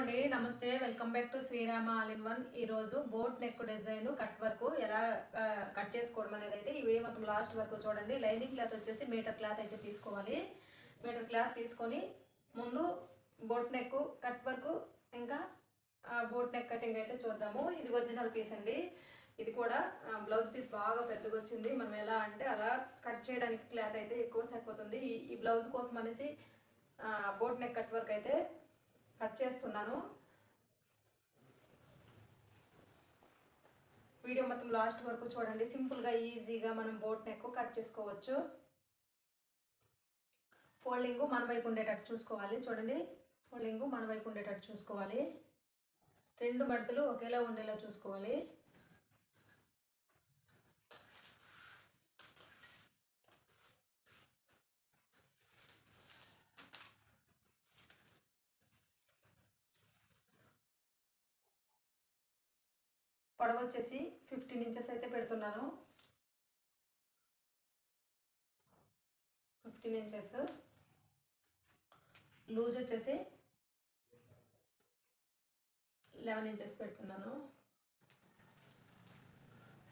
అండి నమస్తే welcome back to Srirama all in one. ఈరోజు boat neck design cut work ఎలా కట్ చేసుకోవడం అనేది అయితే ఈ వీడియో మొత్తం లాస్ట్ వరకు చూడండి. లైనింగ్ క్లాత్ వచ్చేసి మీటర్ క్లాత్ అయితే తీసుకోవాలి. మీటర్ క్లాత్ తీసుకొని ముందు బోట్ నెక్ కట్ వర్క్ ఇంకా బోట్ నెక్ కటింగ్ అయితే చూద్దాము. ఇది ఒరిజినల్ పీస్ అండి. ఇది కూడా బ్లౌజ్ పీస్ బాగా పెద్దగా వచ్చింది. మనం ఎలా అంటే అలా కట్ చేయడానికి క్లాత్ అయితే ఎక్కువ సరిపోతుంది. ఈ- బ్లౌజ్ కోసం అనేసి బోట్ నెక్ కట్ వర్క్ అయితే కట్ చేస్తున్నాను. వీడియో మొత్తం లాస్ట్ వరకు చూడండి. సింపుల్గా ఈజీగా మనం బోట్ నెక్ కట్ చేసుకోవచ్చు. ఫోల్డింగ్ మన వైపు ఉండేటట్టు చూసుకోవాలి. చూడండి. ఫోల్డింగ్ మన వైపు ఉండేటట్టు చూసుకోవాలి. రెండు మడతలు ఒకేలా ఉండేలా చూసుకోవాలి. పొడవు వచ్చేసి ఫిఫ్టీన్ ఇంచెస్ అయితే పెడుతున్నాను. ఫిఫ్టీన్ ఇంచెస్ లూజ్ వచ్చేసి లెవెన్ ఇంచెస్ పెడుతున్నాను.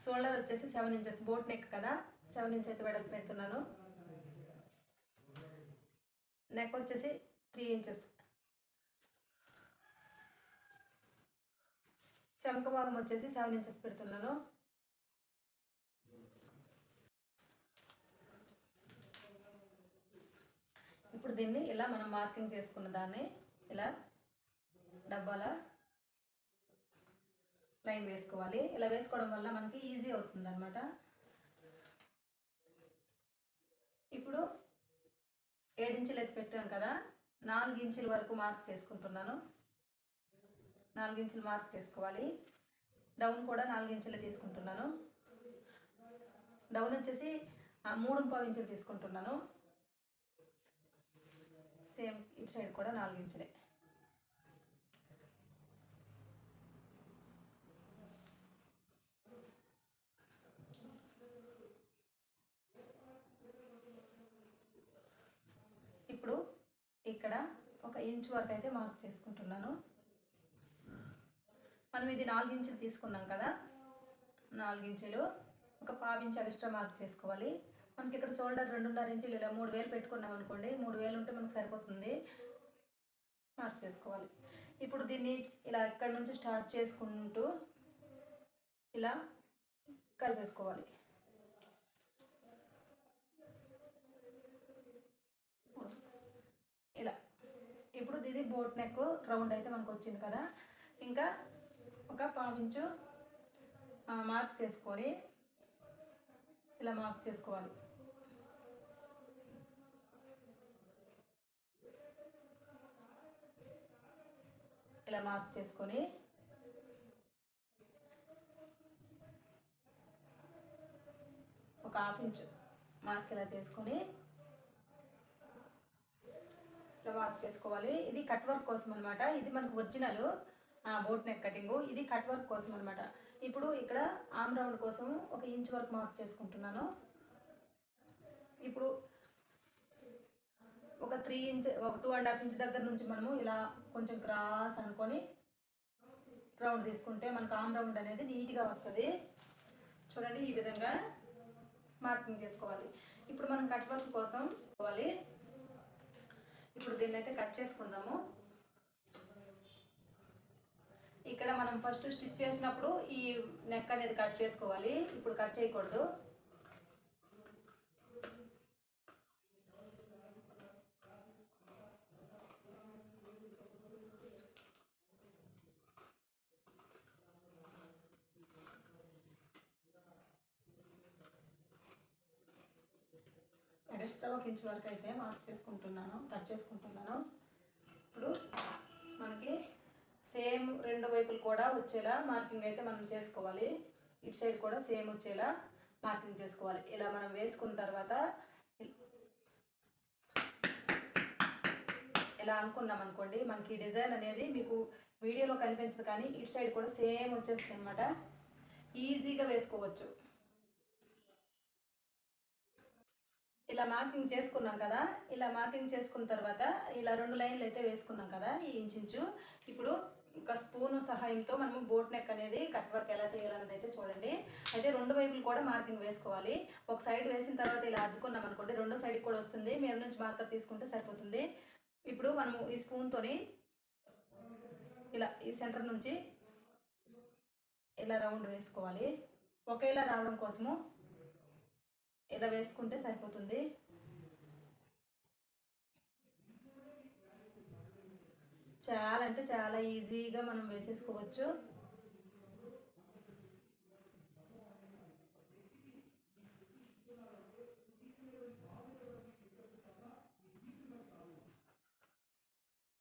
షోల్డర్ వచ్చేసి సెవెన్ ఇంచెస్ బోట్ నెక్ కదా సెవెన్ ఇంచ్ అయితే వెడల్పు పెడుతున్నాను. నెక్ వచ్చేసి త్రీ ఇంచెస్ చమక భాగం వచ్చేసి సెవెన్ ఇంచెస్ పెడుతున్నాను. ఇప్పుడు దీన్ని ఇలా మనం మార్కింగ్ చేసుకున్న దాన్ని ఇలా డబ్బాల లైన్ వేసుకోవాలి. ఇలా వేసుకోవడం వల్ల మనకి ఈజీ అవుతుంది అనమాట ఇప్పుడు ఏడించులు ఎత్తి పెట్టాం కదా నాలుగు ఇంచుల వరకు మార్క్ చేసుకుంటున్నాను. నాలుగించులు మార్క్ చేసుకోవాలి. డౌన్ కూడా నాలుగించులు తీసుకుంటున్నాను. డౌన్ వచ్చేసి మూడు పావు ఇంచులు తీసుకుంటున్నాను. సేమ్ ఇటు సైడ్ కూడా నాలుగు ఇప్పుడు ఇక్కడ ఒక ఇంచ్ వరకు అయితే మార్క్ చేసుకుంటున్నాను. మనం ఇది నాలుగు తీసుకున్నాం కదా? నాలుగు ఒక పావు ఇంచు ఎక్స్ట్రా మార్క్ చేసుకోవాలి. మనకి ఇక్కడ షోల్డర్ రెండున్నర ఇంచులు ఇలా మూడు వేలు పెట్టుకున్నాం అనుకోండి మూడు వేలు ఉంటే మనకు సరిపోతుంది. మార్క్ చేసుకోవాలి. ఇప్పుడు దీన్ని ఇలా ఇక్కడ నుంచి స్టార్ట్ చేసుకుంటూ ఇలా కలిపేసుకోవాలి. ఇలా. ఇప్పుడు ఇది బోట్ నెక్ రౌండ్ అయితే మనకు వచ్చింది కదా. ఇంకా ఒక పావించు మార్క్ చేసుకొని ఇలా మార్క్ చేసుకోవాలి. ఇలా మార్క్ చేసుకొని ఒక హాఫ్ ఇంచ్ మార్క్ ఇలా చేసుకొని ఇలా మార్క్ చేసుకోవాలి. ఇది కట్ వర్క్ కోసం అనమాట ఇది మనకు ఒరిజినల్. బోట్ నెక్ కటింగ్ ఇది కట్ వర్క్ కోసం అనమాట ఇప్పుడు ఇక్కడ ఆమ్ రౌండ్ కోసం ఒక ఇంచ్ వరకు మార్క్ చేసుకుంటున్నాను. ఇప్పుడు ఒక త్రీ ఇంచ్ ఒక టూ అండ్ హాఫ్ ఇంచ్ దగ్గర నుంచి మనము ఇలా కొంచెం క్రాస్ అనుకొని రౌండ్ తీసుకుంటే మనకు ఆమ్ రౌండ్ అనేది నీట్గా వస్తుంది. చూడండి ఈ విధంగా మార్కింగ్ చేసుకోవాలి. ఇప్పుడు మనం కట్ వర్క్ కోసం పోవాలి. ఇప్పుడు దీన్ని అయితే కట్ చేసుకుందాము. ఇక్కడ మనం ఫస్ట్ స్టిచ్ చేసినప్పుడు ఈ నెక్ అనేది కట్ చేసుకోవాలి. ఇప్పుడు కట్ చేయకూడదు. ఎక్స్ట్రా ఒక ఇంచ్ వరకు అయితే మార్క్ చేసుకుంటున్నాను కట్ చేసుకుంటున్నాను ఇప్పుడు మనకి సేమ్ రెండు వైపులు కూడా వచ్చేలా మార్కింగ్ అయితే మనం చేసుకోవాలి. ఇటు సైడ్ కూడా సేమ్ వచ్చేలా మార్కింగ్ చేసుకోవాలి. ఇలా మనం వేసుకున్న తర్వాత ఇలా అనుకున్నాం అనుకోండి మనకి ఈ డిజైన్ అనేది మీకు వీడియోలో కనిపించదు కానీ ఇటు సైడ్ కూడా సేమ్ వచ్చేస్తుంది అనమాట ఈజీగా వేసుకోవచ్చు. ఇలా మార్కింగ్ చేసుకున్నాం కదా ఇలా మార్కింగ్ చేసుకున్న తర్వాత ఇలా రెండు లైన్లు అయితే వేసుకున్నాం కదా ఈ ఇంచు ఇప్పుడు సహాయంతో మనము బోట్ నెక్ అనేది కట్ వర్క్ ఎలా చేయాలనేది అయితే చూడండి. అయితే రెండు వైపులు కూడా మార్కింగ్ వేసుకోవాలి. ఒక సైడ్ వేసిన తర్వాత ఇలా అద్దుకున్నాం అనుకోండి రెండో సైడ్ కూడా వస్తుంది. మీద నుంచి మార్కర్ తీసుకుంటే సరిపోతుంది. ఇప్పుడు మనము ఈ స్పూన్తోని ఇలా ఈ సెంటర్ నుంచి ఇలా రౌండ్ వేసుకోవాలి. ఒకేలా రావడం కోసము ఇలా వేసుకుంటే సరిపోతుంది. చాలా అంటే చాలా ఈజీగా మనం వేసేసుకోవచ్చు.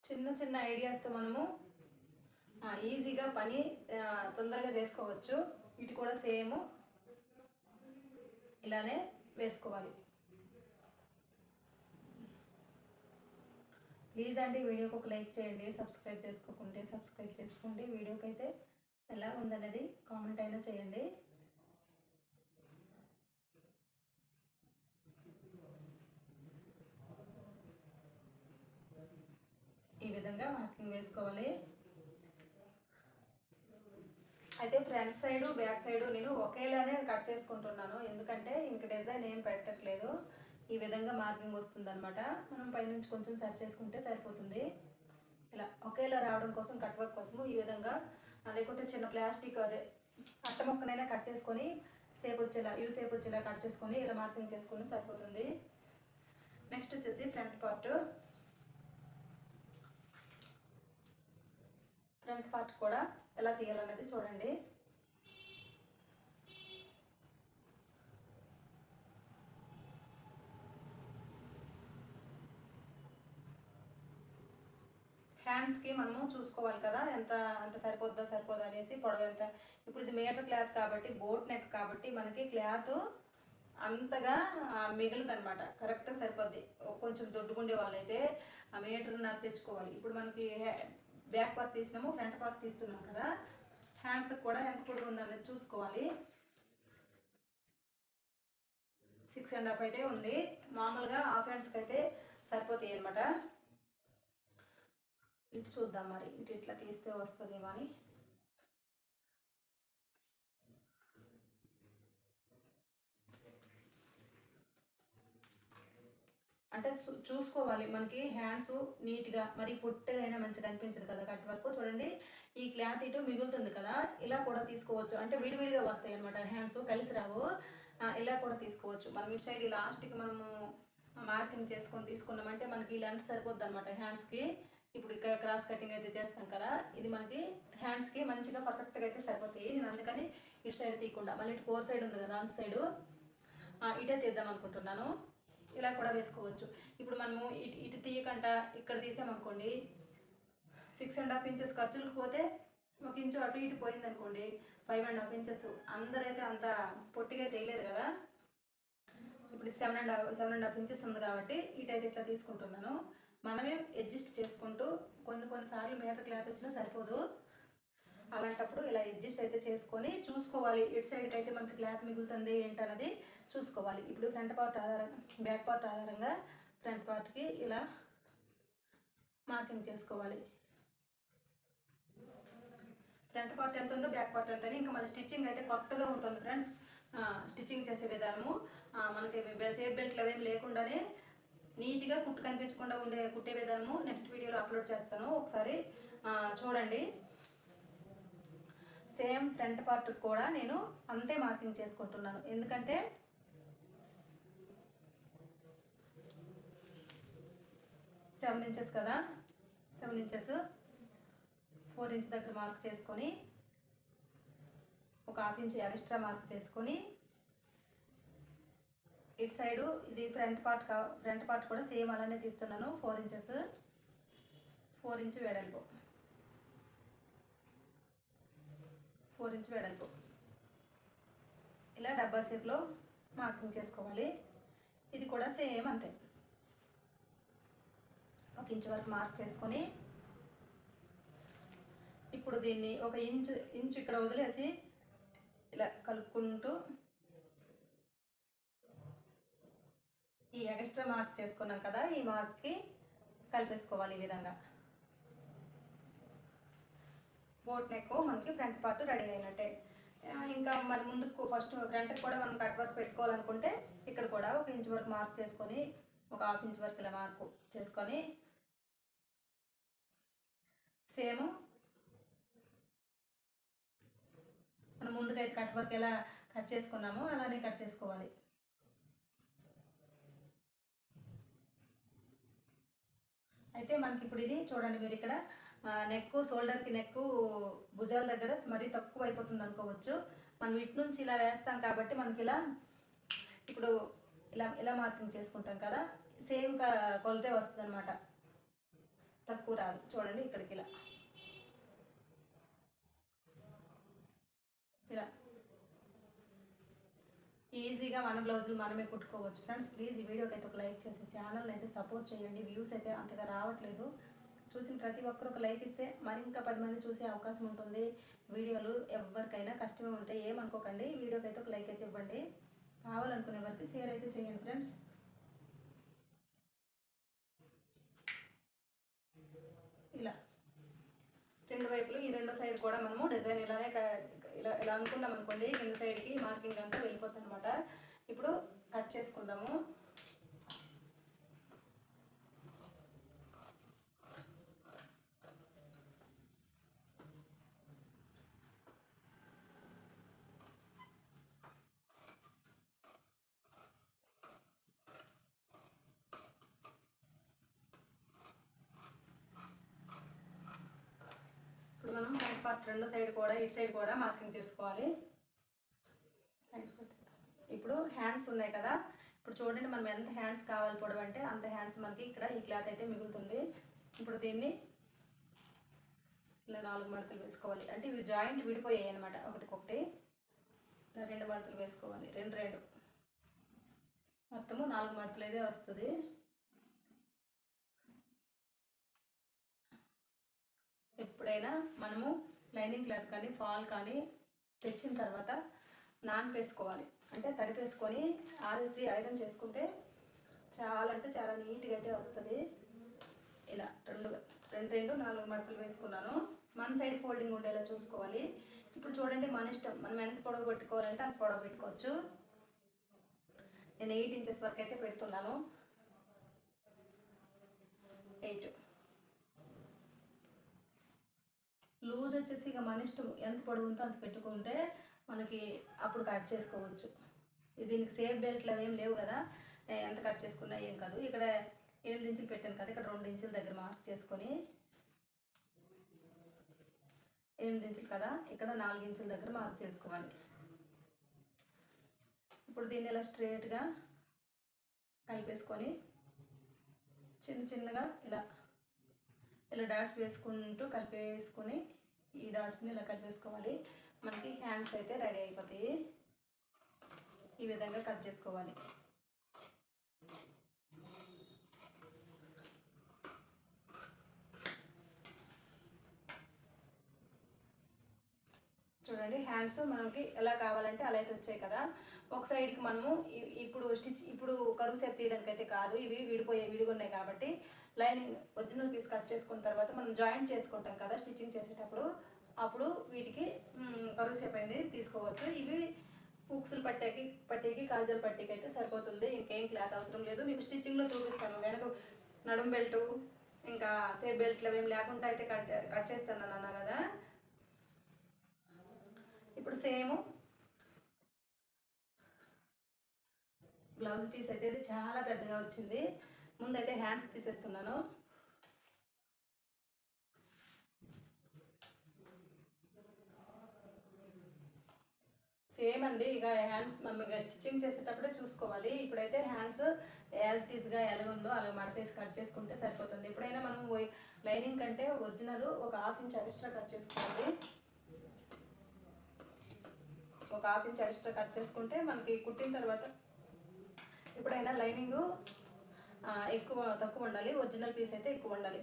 చిన్న చిన్న ఐడియాస్తో మనము ఈజీగా పని తొందరగా చేసుకోవచ్చు. ఇటు కూడా సేమ్ ఇలానే వేసుకోవాలి. ప్లీజ్ అండి వీడియోకి ఒక లైక్ చేయండి సబ్స్క్రైబ్ చేసుకోకుంటే సబ్స్క్రైబ్ చేసుకోండి. వీడియోకి అయితే ఎలా ఉందనేది కామెంట్ అయినా చేయండి. ఈ విధంగా మార్కింగ్ వేసుకోవాలి. అయితే ఫ్రంట్ సైడ్ బ్యాక్ సైడ్ నేను ఒకేలానే కట్ చేసుకుంటున్నాను. ఎందుకంటే ఇంక డిజైన్ ఏం పెట్టట్లేదు. ఈ విధంగా మార్కింగ్ వస్తుంది అనమాట మనం పైనుంచి కొంచెం సరి చేసుకుంటే సరిపోతుంది. ఇలా ఒకేలా రావడం కోసం కట్ వర్క్ కోసము ఈ విధంగా లేకుంటే చిన్న ప్లాస్టిక్ అదే అట్ట మొక్కనైనా కట్ చేసుకొని సేపు వచ్చేలా యూ సేపు వచ్చేలా కట్ చేసుకొని ఇలా మార్కింగ్ చేసుకొని సరిపోతుంది. నెక్స్ట్ వచ్చేసి ఫ్రంట్ పార్ట్. ఫ్రంట్ పార్ట్ కూడా ఎలా తీయాలనేది చూడండి. హ్యాండ్స్కి మనము చూసుకోవాలి కదా ఎంత అంత సరిపోద్దా సరిపోదా అనేసి పొడవు ఎంత. ఇప్పుడు ఇది మీటర్ క్లాత్ కాబట్టి బోట్ నెక్ కాబట్టి మనకి క్లాత్ అంతగా మిగలదు అనమాట కరెక్ట్గా సరిపోద్ది. కొంచెం దొడ్డుకుండే వాళ్ళైతే ఆ మీటర్ తెచ్చుకోవాలి. ఇప్పుడు మనకి బ్యాక్ పార్ట్ తీసినాము ఫ్రంట్ పార్ట్ తీస్తున్నాం కదా. హ్యాండ్స్ కూడా ఎంత కూడా ఉందనేది చూసుకోవాలి. సిక్స్ అండ్ హాఫ్ అయితే ఉంది. మామూలుగా హాఫ్ హ్యాండ్స్కి అయితే సరిపోతాయి అనమాట ఇటు చూద్దాం మరి. ఇటు ఇట్లా తీస్తే వస్తుందేమో అని. అంటే చూ- చూసుకోవాలి. మనకి హ్యాండ్స్ నీట్గా మరి పొట్టుగా మంచిగా అనిపించదు కదా కట్ వర్క్. చూడండి ఈ క్లాత్ ఇటు మిగులుతుంది కదా. ఇలా కూడా తీసుకోవచ్చు. అంటే విడివిడిగా వస్తాయి అనమాట హ్యాండ్స్. కలిసి రావు. ఇలా కూడా తీసుకోవచ్చు. మనం ఇటు సైడ్ లాస్ట్కి మనము మార్కింగ్ చేసుకొని తీసుకున్నామంటే మనకి ఈ లెంత్ సరిపోద్ది అనమాట హ్యాండ్స్కి. ఇప్పుడు ఇక్కడ క్రాస్ కటింగ్ అయితే చేస్తాం కదా ఇది మనకి హ్యాండ్స్కి మంచిగా పర్ఫెక్ట్గా అయితే సరిపోతాయి. నేను అందుకని ఇటు సైడ్ తీయకుండా మళ్ళీ ఇటు కోర్ సైడ్ ఉంది కదా అంత సైడు ఇటే తీద్దాం అనుకుంటున్నాను. ఇలా కూడా వేసుకోవచ్చు. ఇప్పుడు మనము ఇటు ఇటు తీయకుండా ఇక్కడ తీసామనుకోండి సిక్స్ అండ్ హాఫ్ ఇంచెస్ ఖర్చులకు పోతే ఒక ఇంచు అటు ఇటు పోయిందనుకోండి ఫైవ్ అండ్ హాఫ్ ఇంచెస్ అందరైతే అంత పొట్టిగా తీయలేరు కదా. ఇప్పుడు seven and half seven and half inches ఉంది కాబట్టి ఇటైతే ఇట్లా తీసుకుంటున్నాను. మనమే అడ్జస్ట్ చేసుకుంటూ కొన్ని కొన్నిసార్లు మీటర్ క్లాత్ వచ్చినా సరిపోదు. అలాంటప్పుడు ఇలా అడ్జస్ట్ అయితే చేసుకొని చూసుకోవాలి. ఇటు సైడ్కి అయితే మనకి క్లాత్ మిగులుతుంది ఏంటన్నది చూసుకోవాలి. ఇప్పుడు ఫ్రంట్ పార్ట్ ఆధారంగా బ్యాక్ పార్ట్ ఆధారంగా ఫ్రంట్ పార్ట్కి ఇలా మార్కింగ్ చేసుకోవాలి. ఫ్రంట్ పార్ట్ ఎంత ఉందో బ్యాక్ పార్ట్ ఎంత అని ఇంకా మళ్ళీ స్టిచ్చింగ్ అయితే కొత్తగా ఉంటుంది ఫ్రెండ్స్ స్టిచ్చింగ్ చేసే విధానము. మనకి సేఫ్ బెల్ట్లు అవేం లేకుండానే నీట్గా కుట్టు కనిపించకుండా ఉండే కుట్టే విధానము నెక్స్ట్ వీడియోలో అప్లోడ్ చేస్తాను. ఒకసారి చూడండి. సేమ్ ఫ్రంట్ పార్ట్ కూడా నేను అంతే మార్కింగ్ చేసుకుంటున్నాను. ఎందుకంటే సెవెన్ ఇంచెస్ కదా? సెవెన్ ఇంచెస్ ఫోర్ ఇంచ్ దగ్గర మార్క్ చేసుకొని ఒక హాఫ్ ఇంచ్ ఎక్స్ట్రా మార్క్ చేసుకొని ఇటు సైడు ఇది ఫ్రంట్ పార్ట్ కా ఫ్రంట్ పార్ట్ కూడా సేమ్ అలానే తీస్తున్నాను ఫోర్ ఇంచెస్. ఫోర్ ఇంచ్ వెడల్పు. ఫోర్ ఇంచ్ వెడల్పు. ఇలా డబ్బా షేప్లో మార్కింగ్ చేసుకోవాలి. ఇది కూడా సేమ్ అంతే. ఒక ఇంచ్ వరకు మార్క్ చేసుకొని ఇప్పుడు దీన్ని ఒక ఇంచు ఇంచు ఇక్కడ వదిలేసి ఇలా కలుపుకుంటూ ఈ ఎక్స్ట్రా మార్క్ చేసుకున్నాం కదా ఈ మార్క్కి కలిపేసుకోవాలి ఈ విధంగా. బోట్ నెక్ మనకి ఫ్రంట్ పార్ట్ రెడీ అయినట్టే. ఇంకా మన ముందుకు ఫస్ట్ ఫ్రంట్కి కూడా మనం కట్ వర్క్ పెట్టుకోవాలనుకుంటే ఇక్కడ కూడా ఒక ఇంచ్ వరకు మార్క్ చేసుకొని ఒక హాఫ్ ఇంచ్ వరకు ఇలా మార్క్ చేసుకొని సేమ్ మనం ముందుకైతే కట్ వర్క్ ఎలా కట్ చేసుకున్నామో అలానే కట్ చేసుకోవాలి. అయితే మనకి ఇప్పుడు ఇది చూడండి మీరు ఇక్కడ నెక్ షోల్డర్కి నెక్ భుజాల దగ్గర మరీ తక్కువ అయిపోతుంది అనుకోవచ్చు. మనం ఇటు నుంచి ఇలా వేస్తాం కాబట్టి మనకి ఇలా ఇప్పుడు ఇలా ఇలా మార్కింగ్ చేసుకుంటాం కదా. సేమ్ కొలతే వస్తుంది అనమాట తక్కువ రాదు. చూడండి ఇక్కడికి ఇలా. ఇలా. ఈజీగా మన బ్లౌజులు మనమే కుట్టుకోవచ్చు. ఫ్రెండ్స్ ప్లీజ్ ఈ వీడియోకి అయితే ఒక లైక్ చేసి ఛానల్ని అయితే సపోర్ట్ చేయండి. వ్యూస్ అయితే అంతగా రావట్లేదు. చూసిన ప్రతి ఒక్కరు ఒక లైక్ ఇస్తే మరి ఇంకా పది మంది చూసే అవకాశం ఉంటుంది. వీడియోలు ఎవరికైనా కష్టమే ఉంటాయి ఏమనుకోకండి. వీడియోకి అయితే ఒక లైక్ అయితే ఇవ్వండి. కావాలనుకునే వారికి షేర్ అయితే చేయండి ఫ్రెండ్స్. ఇలా రెండు వైపులు ఈ రెండో సైడ్ కూడా మనము డిజైన్ ఇలానే ఇలా ఇలా అనుకున్నాం అనుకోండి కింద సైడ్కి మార్కింగ్ అంతా వెళ్ళిపోతుంది అనమాట ఇప్పుడు కట్ చేసుకుందాము ఇప్పుడు మనం ఫ్రంట్ పార్ట్ రెండు సైడ్ కూడా ఇటు సైడ్ కూడా మార్కింగ్ చేసుకోవాలి. ఇప్పుడు హ్యాండ్స్ ఉన్నాయి కదా. ఇప్పుడు చూడండి మనం ఎంత హ్యాండ్స్ కావాలి పొడవు అంటే అంత హ్యాండ్స్ మనకి ఇక్కడ ఈ క్లాత్ అయితే మిగులుతుంది. ఇప్పుడు దీన్ని ఇలా నాలుగు మడతలు వేసుకోవాలి. అంటే ఇవి జాయింట్ విడిపోయాయి అనమాట ఒకటికొకటి ఇలా రెండు మడతలు వేసుకోవాలి. రెండు రెండు. మొత్తము నాలుగు మడతలు అయితే వస్తుంది. ఎప్పుడైనా మనము లైనింగ్ క్లాత్ కానీ ఫాల్ కానీ తెచ్చిన తర్వాత నాన్ వేసుకోవాలి అంటే తడిపేసుకొని ఆరేసి ఐరన్ చేసుకుంటే చాలా అంటే చాలా నీట్గా అయితే వస్తుంది. ఇలా రెండు రెండు రెండు నాలుగు మడతలు వేసుకున్నాను. మన సైడ్ ఫోల్డింగ్ ఉండేలా చూసుకోవాలి. ఇప్పుడు చూడండి మన ఇష్టం. మనం ఎంత పొడవు పెట్టుకోవాలంటే అంత పొడవు పెట్టుకోవచ్చు. నేను ఎయిట్ ఇంచెస్ వరకు అయితే పెడుతున్నాను. ఎయిట్. లూజ్ వచ్చేసి ఇక మన ఇష్టం. ఎంత పొడవు ఉందో అంత పెట్టుకుంటే మనకి అప్పుడు కట్ చేసుకోవచ్చు. దీనికి సేఫ్ బెల్ట్లు అవి ఏం లేవు కదా. ఎంత కట్ చేసుకున్నా ఏం కాదు. ఇక్కడ ఎనిమిది ఇంచులు పెట్టాను కదా. ఇక్కడ రెండు ఇంచుల దగ్గర మార్క్ చేసుకొని ఎనిమిది ఇంచులు కదా. ఇక్కడ నాలుగు ఇంచుల దగ్గర మార్క్ చేసుకోవాలి. ఇప్పుడు దీన్ని ఇలా స్ట్రేట్గా కలిపేసుకొని చిన్న చిన్నగా ఇలా ఇలా డాట్స్ వేసుకుంటూ కలిపేసుకొని ఈ డాట్స్ని ఇలా కలిపేసుకోవాలి. మనకి హ్యాండ్స్ అయితే రెడీ అయిపోతాయి. ఈ విధంగా కట్ చేసుకోవాలి. చూడండి హ్యాండ్స్ మనకి ఎలా కావాలంటే అలా అయితే వచ్చాయి కదా. ఒక సైడ్కి మనము ఇప్పుడు స్టిచ్ ఇప్పుడు కరువు సేపు తీయడానికి అయితే కాదు ఇవి విడిపోయే విడిగా ఉన్నాయి కాబట్టి లైనింగ్ ఒరిజినల్ పీస్ కట్ చేసుకున్న తర్వాత మనం జాయింట్ చేసుకుంటాం కదా స్టిచ్చింగ్ చేసేటప్పుడు. అప్పుడు వీటికి మ్, సేపు అనేది తీసుకోవచ్చు. ఇవి హుక్స్లు పట్టేకి పట్టేకి కాజల్ పట్టేకి అయితే సరిపోతుంది. ఇంకేం క్లాత్ అవసరం లేదు. మీకు స్టిచ్చింగ్లో చూపిస్తాను. వెనక నడుం బెల్ట్ ఇంకా సేఫ్ బెల్ట్లు అవేం లేకుండా అయితే కట్ కట్ చేస్తాను అన్నా కదా. ఇప్పుడు సేమ్. బ్లౌజ్ పీస్ అయితే చాలా పెద్దగా వచ్చింది. ముందైతే హ్యాండ్స్ తీసేస్తున్నాను. సేమ్ అండి ఇక హ్యాండ్స్ మనం ఇక స్టిచ్చింగ్ చేసేటప్పుడే చూసుకోవాలి. ఇప్పుడైతే హ్యాండ్స్ యాజ్ టీజ్గా ఎలా ఉందో అలా మడతేసి కట్ చేసుకుంటే సరిపోతుంది. ఎప్పుడైనా మనం లైనింగ్ కంటే ఒరిజినల్ ఒక హాఫ్ ఇంచ్ ఎక్స్ట్రా కట్ చేసుకోవాలి. ఒక హాఫ్ ఇంచ్ ఎక్స్ట్రా కట్ చేసుకుంటే మనకి కుట్టిన తర్వాత ఎప్పుడైనా లైనింగ్ ఎక్కువ తక్కువ ఉండాలి. ఒరిజినల్ పీస్ అయితే ఎక్కువ ఉండాలి.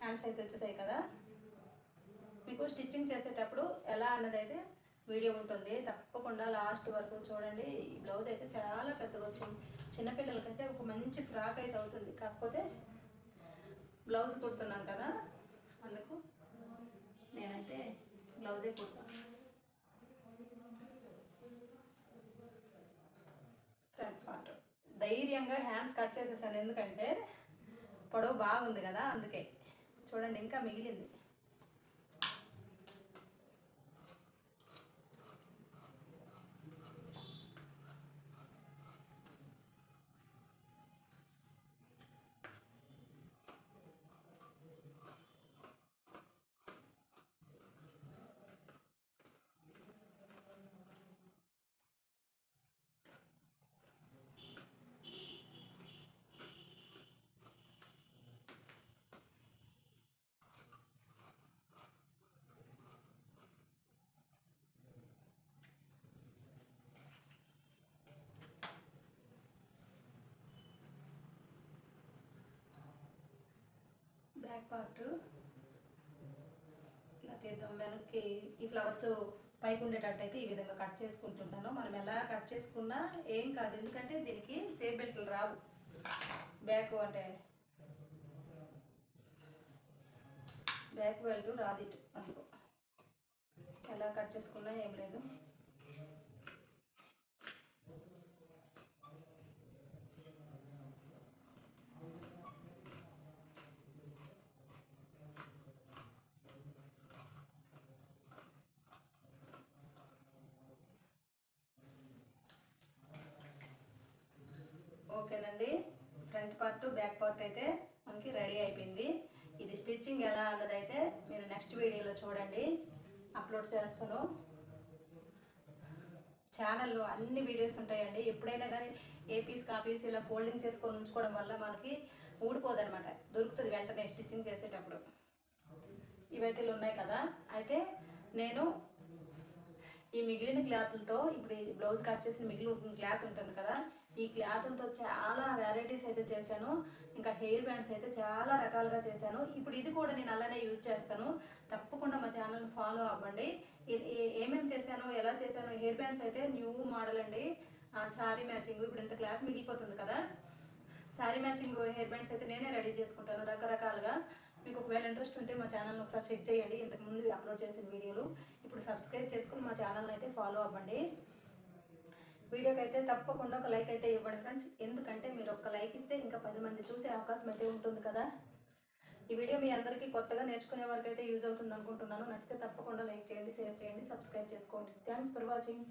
హ్యాండ్స్ అయితే వచ్చేసాయి కదా. మీకు స్టిచ్చింగ్ చేసేటప్పుడు ఎలా అన్నది అయితే వీడియో ఉంటుంది. తప్పకుండా లాస్ట్ వరకు చూడండి. ఈ బ్లౌజ్ అయితే చాలా పెద్దగా వచ్చింది. చిన్నపిల్లలకైతే ఒక మంచి ఫ్రాక్ అయితే అవుతుంది. కాకపోతే బ్లౌజ్ కుడుతున్నాం కదా. అందుకు నేనైతే బ్లౌజే కుడతాను ఫ్రంట్ పార్ట్ మీడియంగా హ్యాండ్స్ కట్ చేసేసాను. ఎందుకంటే పొడవు బాగుంది కదా అందుకే. చూడండి ఇంకా మిగిలింది. బ్యాక్ పార్ట్ ఇలా తీద్దాం వెనక్కి ఈ ఫ్లవర్స్ పైకి ఉండేటట్టయితే ఈ విధంగా కట్ చేసుకుంటున్నాను మనం ఎలా కట్ చేసుకున్నా ఏం కాదు ఎందుకంటే దీనికి సేఫ్ బెల్ట్లు రావు. బ్యాక్ అంటే బ్యాక్ బెల్ట్ రాదు ఇటు. అందుకు ఎలా కట్ చేసుకున్నా ఏం లేదు. ఫ్రంట్ పార్ట్ బ్యాక్ పార్ట్ అయితే మనకి రెడీ అయిపోయింది. ఇది స్టిచ్చింగ్ ఎలా అన్నదైతే మీరు నెక్స్ట్ వీడియోలో చూడండి. అప్లోడ్ చేస్తాను. ఛానల్లో అన్ని వీడియోస్ ఉంటాయండి. ఎప్పుడైనా కానీ ఏ పీస్ కాపీస్ ఇలా ఫోల్డింగ్ చేసుకొని ఉంచుకోవడం వల్ల మనకి ఊడిపోదన్నమాట. దొరుకుతుంది వెంటనే స్టిచ్చింగ్ చేసేటప్పుడు. ఇవైతే ఇలా ఉన్నాయి కదా. అయితే నేను ఈ మిగిలిన క్లాత్లతో ఇప్పుడు బ్లౌజ్ కట్ చేసిన మిగిలిన క్లాత్ ఉంటుంది కదా ఈ క్లాత్లతో చాలా వెరైటీస్ అయితే చేశాను. ఇంకా హెయిర్ బ్యాండ్స్ అయితే చాలా రకాలుగా చేశాను. ఇప్పుడు ఇది కూడా నేను అలానే యూజ్ చేస్తాను. తప్పకుండా మా ఛానల్ని ఫాలో అవ్వండి. ఏమేమి ఏ- చేశాను ఎలా చేశాను హెయిర్ బ్యాండ్స్ అయితే న్యూ మోడల్ అండి. సారీ మ్యాచింగ్ ఇప్పుడు ఇంత క్లాత్ మిగిలిపోతుంది కదా. శారీ మ్యాచింగ్ హెయిర్ బ్యాండ్స్ అయితే నేనే రెడీ చేసుకుంటాను రకరకాలుగా. మీకు ఒకవేళ ఇంట్రెస్ట్ ఉంటే మా ఛానల్ని ఒకసారి చెక్ చేయండి. ఇంతకుముందు అప్లోడ్ చేసిన వీడియోలు. ఇప్పుడు సబ్స్క్రైబ్ చేసుకుని మా ఛానల్ని అయితే ఫాలో అవ్వండి. వీడియోకి అయితే తప్పకుండా ఒక లైక్ అయితే ఇవ్వండి ఫ్రెండ్స్. ఎందుకంటే మీరు ఒక లైక్ ఇస్తే ఇంకా పది మంది చూసే అవకాశం అయితే ఉంటుంది కదా. ఈ వీడియో మీ అందరికీ కొత్తగా నేర్చుకునే వరకు అయితే యూజ్ అవుతుంది అనుకుంటున్నాను. నచ్చితే తప్పకుండా లైక్ చేయండి షేర్ చేయండి సబ్స్క్రైబ్ చేసుకోండి. Thanks for watching.